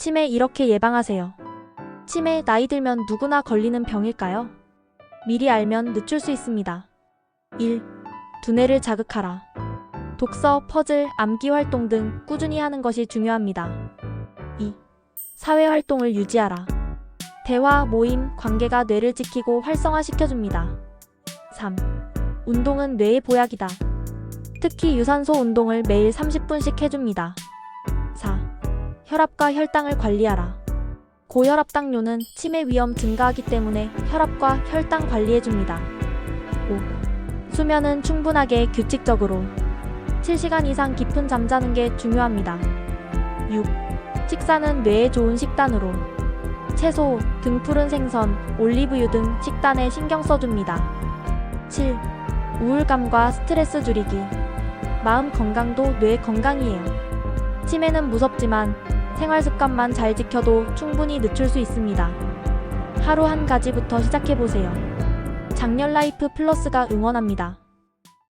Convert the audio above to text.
치매 이렇게 예방하세요. 치매 나이 들면 누구나 걸리는 병일까요? 미리 알면 늦출 수 있습니다. 1. 두뇌를 자극하라. 독서, 퍼즐, 암기 활동 등 꾸준히 하는 것이 중요합니다. 2. 사회 활동을 유지하라. 대화, 모임, 관계가 뇌를 지키고 활성화시켜줍니다. 3. 운동은 뇌의 보약이다. 특히 유산소 운동을 매일 30분씩 해줍니다. 4. 혈압과 혈당을 관리하라. 고혈압 당뇨는 치매 위험 증가하기 때문에 혈압과 혈당 관리해줍니다. 5. 수면은 충분하게 규칙적으로 7시간 이상 깊은 잠자는 게 중요합니다. 6. 식사는 뇌에 좋은 식단으로 채소, 등푸른 생선, 올리브유 등 식단에 신경 써줍니다. 7. 우울감과 스트레스 줄이기 마음 건강도 뇌 건강이에요. 치매는 무섭지만 생활 습관만 잘 지켜도 충분히 늦출 수 있습니다. 하루 한 가지부터 시작해보세요. 장년 라이프 플러스가 응원합니다.